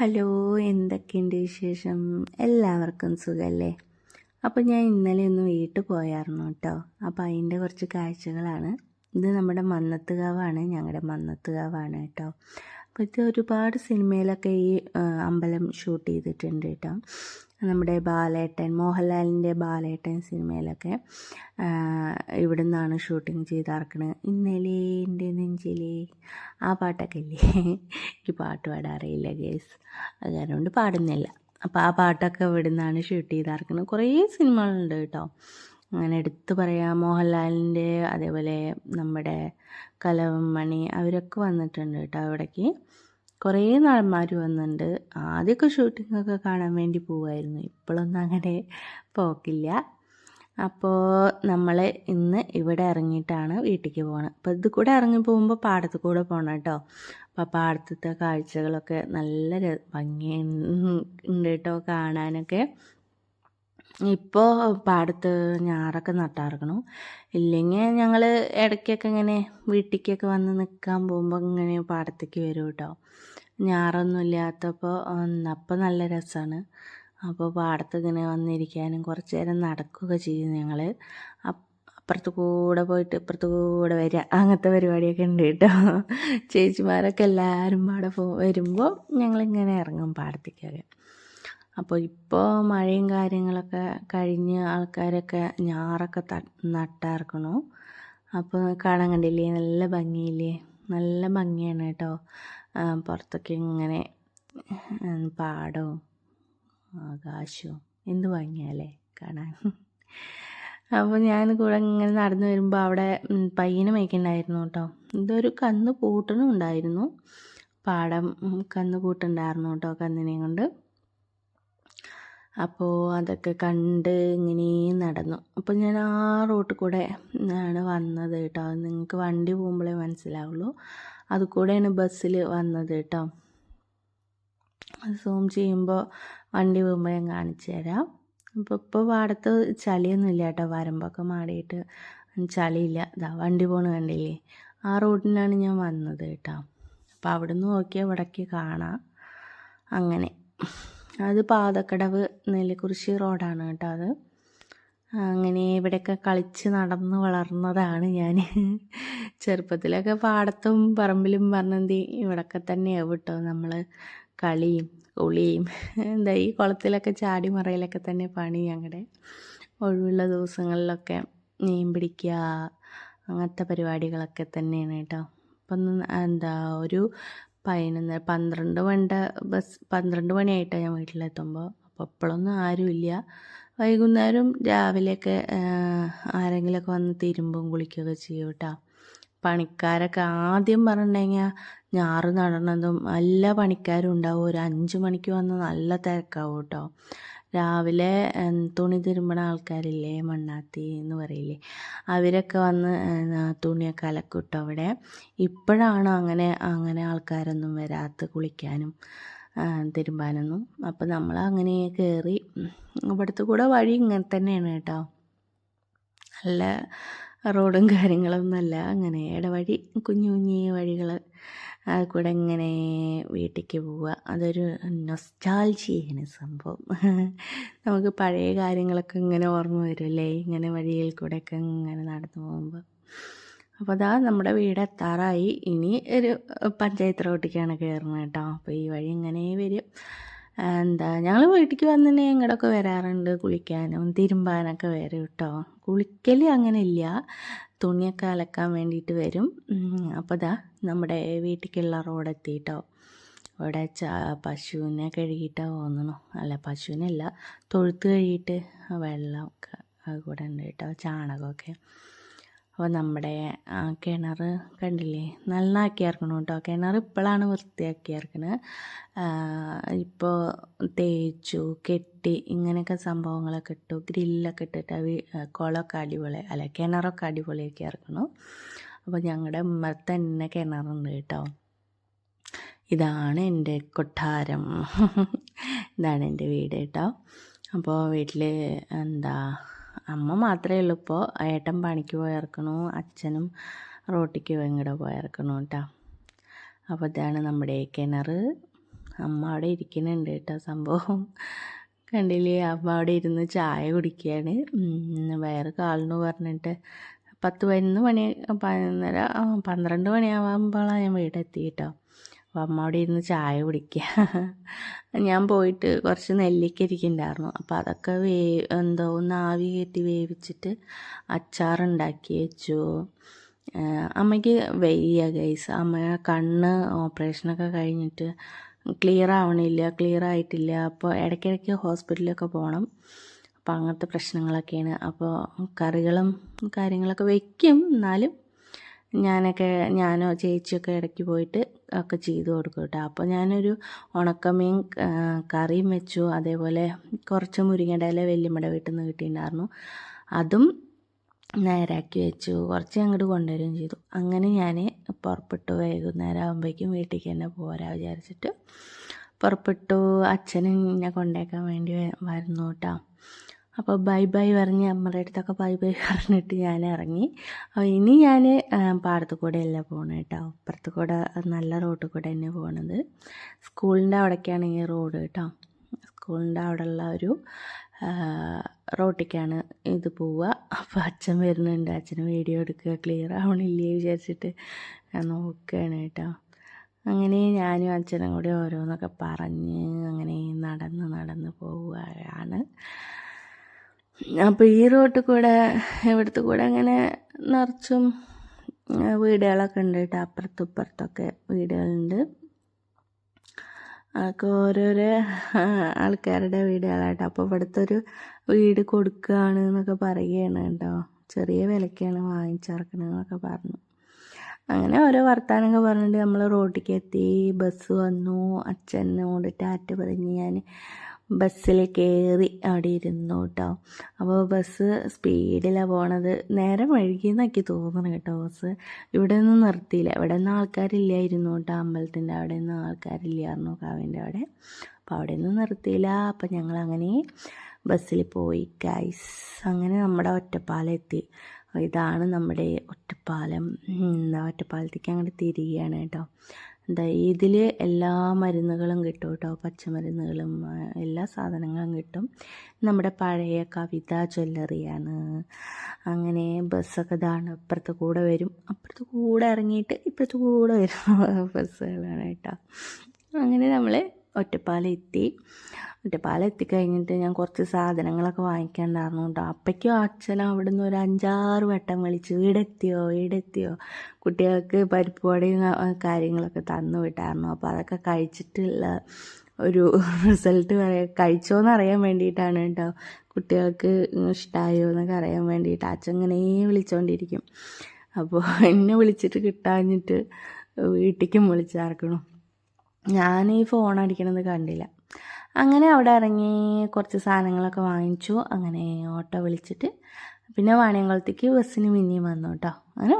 Hello എന്തൊക്കെയുണ്ട് വിശേഷം? എല്ലാവർക്കും സുഖമല്ലേ അപ്പോൾ ഞാൻ ഇന്നലെ ഒന്ന് വീട്ടിൽ പോയായിരുന്നു കേട്ടോ. അപ്പോൾ അതിന്റെ കുറച്ച് കാഴ്ചകളാണ്. ഇത് നമ്മുടെ മന്നത്തുകാവാണ് ഞങ്ങളുടെ മന്നത്തുകാവാണ് കേട്ടോ. അപ്പോൾ ഇത് ഒരുപാട് സിനിമയിലൊക്കെ ഈ അമ്പലം ഷൂട്ട് ചെയ്തിട്ടുണ്ട് കേട്ടോ. നമ്മുടെ ബാലേട്ടൻ മോഹൻലാലിന്റെ ബാലേട്ടൻ സിനിമയിലൊക്കെ ഇവിടെ നിന്നാണ് ഷൂട്ടിങ് ചെയ്തിറക്കണത് ഇന്നലെ എന്റെ നെഞ്ചിലെ ആ പാട്ടൊക്കെ ഇല്ലേ? എനിക്ക് പാട്ട് പാടാൻ അറിയില്ല ഗേസ്. അത് കാരണം പാടുന്നില്ല. അപ്പോൾ ആ പാട്ടൊക്കെ ഇവിടെ നിന്നാണ് ഷൂട്ട് ചെയ്തിറക്കുന്നത് കുറേ സിനിമകളുണ്ട് കേട്ടോ. അങ്ങനെ എടുത്തു പറയാം. മോഹൻലാലിന്റെ അതേപോലെ നമ്മുടെ കലവമണി അവരൊക്കെ വന്നിട്ടുണ്ട് കേട്ടോ അവിടേക്ക്. കുറേ നടന്മാർ വന്നിട്ടുണ്ട് ആദ്യമൊക്കെ ഷൂട്ടിങ്ങൊക്കെ കാണാൻ വേണ്ടി പോവായിരുന്നു. ഇപ്പോഴൊന്നും അങ്ങനെ പോക്കില്ല. അപ്പോൾ നമ്മൾ ഇന്ന് ഇവിടെ ഇറങ്ങിയിട്ടാണ് വീട്ടിലേക്ക് പോകണം അപ്പോൾ ഇത് കൂടെ ഇറങ്ങി പോകുമ്പോൾ പാടത്ത് കൂടെ പോകണം കേട്ടോ. അപ്പോൾ പാടത്തത്തെ കാഴ്ചകളൊക്കെ നല്ല ഭംഗിയുണ്ട് കേട്ടോ കാണാനൊക്കെ. ഇപ്പോൾ പാടത്ത് ഞാറൊക്കെ നട്ടാർക്കണു. ഇല്ലെങ്കിൽ ഞങ്ങൾ ഇടയ്ക്കൊക്കെ ഇങ്ങനെ വീട്ടിലേക്കൊക്കെ വന്ന് നിൽക്കാൻ പോകുമ്പോൾ ഇങ്ങനെ പാടത്തേക്ക് വരും കേട്ടോ ഞാറൊന്നും ഇല്ലാത്തപ്പോൾ അപ്പം നല്ല രസമാണ് അപ്പോൾ പാടത്ത് ഇങ്ങനെ വന്നിരിക്കാനും കുറച്ച് നേരം നടക്കുകയൊക്കെ ചെയ്യും ഞങ്ങൾ അപ്പുറത്ത് കൂടെ പോയിട്ട് ഇപ്പുറത്ത് കൂടെ വരിക അങ്ങനത്തെ പരിപാടിയൊക്കെ ഉണ്ട് കേട്ടോ. ചേച്ചിമാരൊക്കെ എല്ലാവരും പാടെ പോ വരുമ്പോൾ ഞങ്ങളിങ്ങനെ ഇറങ്ങും പാടത്തേക്കൊക്കെ. അപ്പോൾ ഇപ്പോൾ മഴയും കാര്യങ്ങളൊക്കെ കഴിഞ്ഞ് ആൾക്കാരൊക്കെ ഞാറൊക്കെ നട്ടാർക്കണു. അപ്പോൾ കാണാൻ കണ്ടില്ലേ? നല്ല ഭംഗിയില്ലേ? നല്ല ഭംഗിയാണ് കേട്ടോ. പുറത്തൊക്കെ ഇങ്ങനെ പാടവും ആകാശവും. എന്ത് ഭംഗിയല്ലേ കാണാൻ. അപ്പോൾ ഞാൻ കൂടെ ഇങ്ങനെ നടന്നു വരുമ്പോൾ അവിടെ പയ്യനെ മേയ്ക്കണ്ടായിരുന്നു കേട്ടോ. ഇതൊരു കന്ന് പൂട്ടനും ഉണ്ടായിരുന്നു പാടം കന്ന് പൂട്ടുണ്ടായിരുന്നു കേട്ടോ കന്നിനെയും കൊണ്ട്. അപ്പോൾ അതൊക്കെ കണ്ട് ഇങ്ങനെ നടന്നു. അപ്പോൾ ഞാൻ ആ റോട്ടിൽ കൂടെ ആണ് വന്നത് കേട്ടോ. നിങ്ങൾക്ക് വണ്ടി പോകുമ്പോഴേ മനസ്സിലാവുള്ളൂ. അത് കൂടെയാണ് ബസ്സിൽ വന്നത് കേട്ടോ. സൂം ചെയ്യുമ്പോൾ വണ്ടി പോകുമ്പോൾ ഞാൻ കാണിച്ചു തരാം. അപ്പോൾ ഇപ്പോൾ പാടത്ത് ചളിയൊന്നും ഇല്ല കേട്ടോ. വരമ്പൊക്കെ മാടിയിട്ട് ചളിയില്ല. ഇതാ വണ്ടി പോണ കണ്ടില്ലേ? ആ റോഡിനാണ് ഞാൻ വന്നത് കേട്ടോ. അപ്പോൾ അവിടെ നിന്ന് നോക്കിയാൽ ഇവിടേക്ക് കാണാം. അങ്ങനെ. അത് പാതക്കടവ് നെല്ലിക്കുറിശി റോഡാണ് കേട്ടോ അത്. അങ്ങനെ ഇവിടെയൊക്കെ കളിച്ച് നടന്ന് വളർന്നതാണ് ഞാൻ ചെറുപ്പത്തിലൊക്കെ പാടത്തും പറമ്പിലും പറഞ്ഞെന്തി ഇവിടൊക്കെ തന്നെയാവും കേട്ടോ നമ്മൾ കളിയും കുളിയും. എന്താ ഈ കുളത്തിലൊക്കെ ചാടി മറയിലൊക്കെ തന്നെ പണി ഞങ്ങളുടെ ഒഴിവുള്ള ദിവസങ്ങളിലൊക്കെ മീൻ പിടിക്കുക അങ്ങനത്തെ പരിപാടികളൊക്കെ തന്നെയാണ് കേട്ടോ. അപ്പം എന്താ ഒരു പതിനൊന്ന് പന്ത്രണ്ട് മണിയുടെ ബസ് പന്ത്രണ്ട് മണിയായിട്ടാണ് ഞാൻ വീട്ടിലെത്തുമ്പോൾ അപ്പോൾ ഇപ്പോഴൊന്നും ആരുമില്ല വൈകുന്നേരം രാവിലെയൊക്കെ ആരെങ്കിലുമൊക്കെ വന്ന് തിരുമ്പും കുളിക്കുകയൊക്കെ ചെയ്യും കേട്ടോ പണിക്കാരൊക്കെ ആദ്യം പറഞ്ഞിട്ടുണ്ടെങ്കിൽ ഞാറ് നടണതും എല്ലാ പണിക്കാരും ഉണ്ടാവും. ഒരു അഞ്ച് മണിക്ക് വന്ന് നല്ല തിരക്കാവും കേട്ടോ രാവിലെ തുണി തിരുമ്പണ ആൾക്കാരില്ലേ മണ്ണാത്തി എന്ന് പറയില്ലേ അവരൊക്കെ വന്ന് തുണിയൊക്കെ അലക്കിട്ടു അവിടെ. ഇപ്പോഴാണ് അങ്ങനെ അങ്ങനെ ആൾക്കാരൊന്നും വരാത്ത കുളിക്കാനും തിരുമ്പാനൊന്നും. അപ്പം നമ്മൾ അങ്ങനെ കയറി ഇവിടുത്തെ കൂടെ വഴി ഇങ്ങനെ തന്നെയാണ് കേട്ടോ. നല്ല റോഡും കാര്യങ്ങളൊന്നുമല്ല. അങ്ങനെ ഇടവഴി കുഞ്ഞു കുഞ്ഞു വഴികൾ അത് കൂടെ ഇങ്ങനെ വീട്ടിലേക്ക് പോവുക. അതൊരു നൊസ്റ്റാൾജിയാണ് സംഭവം. നമുക്ക് പഴയ കാര്യങ്ങളൊക്കെ ഇങ്ങനെ ഓർമ്മ വരുമല്ലേ? ഇങ്ങനെ വഴിയിൽ കൂടെയൊക്കെ ഇങ്ങനെ നടന്നു പോകുമ്പോൾ അപ്പോൾ അതാ നമ്മുടെ വീട് എത്താറായി. ഇനി ഒരു പഞ്ചായത്ത് റോട്ടിലേക്കാണ് കയറുന്നത് കേട്ടോ. അപ്പോൾ ഈ വഴി ഇങ്ങനെ വരും. എന്താ ഞങ്ങൾ വീട്ടിലേക്ക് വന്നിട്ട് ഇങ്ങോട്ടൊക്കെ വരാറുണ്ട്. കുളിക്കാനും തിരുമ്പാനൊക്കെ വരും കേട്ടോ. കുളിക്കൽ അങ്ങനെ ഇല്ല തുണിയൊക്കെ അലക്കാൻ വേണ്ടിയിട്ട് വരും. അപ്പോൾ ദാ നമ്മുടെ വീട്ടിലേക്കുള്ള റോഡ് എത്തിയിട്ടോ. അവിടെ ച പശുവിനെ കഴുകിയിട്ടാണ് തോന്നണു അല്ല പശുവിനല്ല തൊഴുത്ത് കഴുകിയിട്ട് വെള്ളമൊക്കെ അത് കൂടെ ഉണ്ട് കേട്ടോ ചാണകമൊക്കെ. അപ്പോൾ നമ്മുടെ കിണർ കണ്ടില്ലേ? നന്നാക്കി ഇറക്കണം കേട്ടോ കിണർ ഇപ്പോഴാണ് വൃത്തിയാക്കി ഇറക്കണത് ഇപ്പോൾ തേച്ചു കെട്ടി ഇങ്ങനെയൊക്കെ സംഭവങ്ങളൊക്കെ ഇട്ടു. ഗ്രില്ലൊക്കെ ഇട്ടിട്ട് അവ കുളമൊക്കെ അടിപൊളി അല്ല കിണറൊക്കെ അടിപൊളിയാക്കി ഇറക്കണം അപ്പോൾ ഞങ്ങളുടെ ഉമ്മറത്ത് തന്നെ കിണറുണ്ട് കേട്ടോ. ഇതാണ് എന്റെ കൊട്ടാരം. ഇതാണ് എന്റെ വീട് കേട്ടോ. അപ്പോൾ വീട്ടിൽ എന്താ അമ്മ മാത്രമേ ഉള്ളൂ. ഇപ്പോൾ ഏട്ടൻ പണിക്ക് പോയിറക്കണു. അച്ഛനും റോട്ടിക്ക് ഇങ്ങോട്ട് പോയിറക്കണു കേട്ടോ അപ്പോൾ ഇതാണ് നമ്മുടെ കിണർ അമ്മ അവിടെ ഇരിക്കുന്നുണ്ട് കേട്ടോ സംഭവം. കണ്ടില്ലേ? അമ്മ അവിടെ ഇരുന്ന് ചായ കുടിക്കുകയാണ് വയറ് കാളിന് പറഞ്ഞിട്ട് പത്ത് പതിനൊന്ന് മണി പതിനൊന്നര പന്ത്രണ്ട് മണിയാകുമ്പോഴാണ് ഞാൻ വീടെത്തി കേട്ടോ അപ്പോൾ അമ്മ അവിടെ ഇരുന്ന് ചായ കുടിക്കുക ഞാൻ പോയിട്ട് കുറച്ച് നെല്ലിക്ക ഇരിക്കുന്നുണ്ടായിരുന്നു അപ്പോൾ അതൊക്കെ വേ എന്തോ ഒന്ന് ആവി കയറ്റി വേവിച്ചിട്ട് അച്ചാറുണ്ടാക്കി വെച്ചു. അമ്മയ്ക്ക് വയ്യ ഗൈസ് അമ്മ കണ്ണ് ഓപ്പറേഷനൊക്കെ കഴിഞ്ഞിട്ട് ക്ലിയർ ആവണില്ല ക്ലിയർ ആയിട്ടില്ല. അപ്പോൾ ഇടയ്ക്കിടയ്ക്ക് ഹോസ്പിറ്റലിലൊക്കെ പോകണം അപ്പോൾ അങ്ങനത്തെ പ്രശ്നങ്ങളൊക്കെയാണ്. അപ്പോൾ കറികളും കാര്യങ്ങളൊക്കെ വയ്ക്കും എന്നാലും ഞാനൊക്കെ ഞാനോ ചേച്ചിയൊക്കെ ഇടയ്ക്ക് പോയിട്ട് ഒക്കെ ചെയ്തു കൊടുക്കും കേട്ടോ. അപ്പോൾ ഞാനൊരു ഉണക്കമീൻ കറിയും വെച്ചു. അതേപോലെ കുറച്ച് മുരിങ്ങയുടെ ഇല വീട്ടിൽ നിന്ന് കിട്ടിയിട്ടുണ്ടായിരുന്നു. അതും നേരാക്കി വെച്ചു. കുറച്ച് അങ്ങോട്ട് കൊണ്ടുവരികയും ചെയ്തു. അങ്ങനെ ഞാൻ പുറപ്പെട്ടു വൈകുന്നേരം ആകുമ്പോഴേക്കും വീട്ടിലേക്ക് തന്നെ പോരാ വിചാരിച്ചിട്ട് പുറപ്പെട്ടു. അച്ഛനും എന്നെ കൊണ്ടേക്കാൻ വേണ്ടി വരുന്നു കേട്ടോ. അപ്പോൾ ബൈ ബൈ പറഞ്ഞ് അമ്മയുടെ അടുത്തൊക്കെ ബൈ ബൈ പറഞ്ഞിട്ട് ഞാൻ ഇറങ്ങി. അപ്പോൾ ഇനി ഞാൻ പാടത്ത് കൂടെ അല്ല പോകണം കേട്ടോ അപ്പുറത്ത് കൂടെ നല്ല റോട്ടിൽ കൂടെ തന്നെ പോകണത് സ്കൂളിന്റെ അവിടേക്കാണ് ഈ റോഡ് കേട്ടോ സ്കൂളിന്റെ അവിടെയുള്ള ഒരു റോട്ടിക്കാണ് ഇത് പോവുക. അപ്പോൾ അച്ഛൻ വരുന്നുണ്ട്. അച്ഛന് വീഡിയോ എടുക്കുക. ക്ലിയർ ആവണില്ലേ വിചാരിച്ചിട്ട് ഞാൻ നോക്കുകയാണ് കേട്ടോ അങ്ങനെ ഞാനും അച്ഛനും കൂടി ഓരോന്നൊക്കെ പറഞ്ഞ് അങ്ങനെ നടന്ന് നടന്ന് പോവുകയാണ്. അപ്പോൾ ഈ റോട്ടിൽ കൂടെ ഇവിടുത്തെ കൂടെ അങ്ങനെ നിറച്ചും വീടുകളൊക്കെ ഉണ്ട് കേട്ടോ. അപ്പുറത്തും ഇപ്പുറത്തൊക്കെ വീടുകളുണ്ട്. അതൊക്കെ ഓരോരോ ആൾക്കാരുടെ വീടുകളായിട്ടോ അപ്പോൾ ഇവിടുത്തെ ഒരു വീട് കൊടുക്കുകയാണ് എന്നൊക്കെ പറയുകയാണ് കേട്ടോ. ചെറിയ വിലക്കാണ് വാങ്ങിച്ചിറക്കണമെന്നൊക്കെ പറഞ്ഞു. അങ്ങനെ ഓരോ വർത്താനമൊക്കെ പറഞ്ഞിട്ട് നമ്മൾ റോട്ടിലേക്ക് എത്തി. ബസ് വന്നു. അച്ഛനോട് ടാറ്റ പറഞ്ഞ് ഞാൻ ബസ്സിൽ കയറി അവിടെ ഇരുന്നു കേട്ടോ അപ്പോൾ ബസ് സ്പീഡിലാണ് പോണത്. നേരം വഴുകിയെന്നൊക്കെ തോന്നണം കേട്ടോ ബസ് ഇവിടെ ഒന്നും നിർത്തിയില്ല. ഇവിടെ ഒന്നും ആൾക്കാരില്ലായിരുന്നു കേട്ടോ അമ്പലത്തിന്റെ അവിടെ ഒന്നും ആൾക്കാരില്ലായിരുന്നു കാവിന്റെ അവിടെ. അപ്പോൾ അവിടെ ഒന്നും നിർത്തിയില്ല. അപ്പം ഞങ്ങൾ അങ്ങനെ ബസ്സിൽ പോയി. ഗൈസ് അങ്ങനെ നമ്മുടെ ഒറ്റപ്പാലം എത്തി ഇതാണ് നമ്മുടെ ഒറ്റപ്പാലം. എന്താ ഒറ്റപ്പാലത്തേക്ക് അങ്ങോട്ട് തിരികെയാണ് കേട്ടോ എന്താ ഇതിൽ എല്ലാ മരുന്നുകളും കിട്ടും കേട്ടോ പച്ചമരുന്നുകളും എല്ലാ സാധനങ്ങളും കിട്ടും. നമ്മുടെ പഴയ കവിത ജ്വല്ലറിയാണ്. അങ്ങനെ ബസ്സൊക്കെ ഇതാണ് ഇപ്പുറത്ത് കൂടെ വരും. അപ്പുറത്ത് കൂടെ ഇറങ്ങിയിട്ട് ഇപ്പുറത്ത് കൂടെ വരും ബസ്സുകളാണ് കേട്ടോ. അങ്ങനെ നമ്മൾ ഒറ്റപ്പാലം എത്തി. ഒറ്റപ്പാലം എത്തിക്കഴിഞ്ഞിട്ട് ഞാൻ കുറച്ച് സാധനങ്ങളൊക്കെ വാങ്ങിക്കാണ്ടായിരുന്നു കേട്ടോ അപ്പയ്ക്കും അച്ഛനും അവിടെ നിന്ന് ഒരു അഞ്ചാറ് വട്ടം വിളിച്ചു ഈടെത്തിയോ ഈടെത്തിയോ? കുട്ടികൾക്ക് പരിപ്പ് വടയും കാര്യങ്ങളൊക്കെ തന്നു വിട്ടായിരുന്നു അപ്പോൾ അതൊക്കെ കഴിച്ചിട്ടുള്ള ഒരു റിസൾട്ട് പറയാം കഴിച്ചോന്ന് അറിയാൻ വേണ്ടിയിട്ടാണ് കേട്ടോ. കുട്ടികൾക്ക് ഇഷ്ടമായോ എന്നൊക്കെ അറിയാൻ വേണ്ടിയിട്ട് അച്ഛൻ ഇങ്ങനെ വിളിച്ചുകൊണ്ടിരിക്കും അപ്പോൾ എന്നെ വിളിച്ചിട്ട് കിട്ടാഞ്ഞിട്ട് വീട്ടിലേക്കും വിളിച്ചിറക്കണം ഞാൻ ഈ ഫോൺ അടിക്കണത് കണ്ടില്ല. അങ്ങനെ അവിടെ ഇറങ്ങി കുറച്ച് സാധനങ്ങളൊക്കെ വാങ്ങിച്ചു. അങ്ങനെ ഓട്ടോ വിളിച്ചിട്ട് പിന്നെ വാണിയംകുളത്തേക്ക് ബസ്സിന് പിന്നെയും വന്നു കേട്ടോ. അങ്ങനെ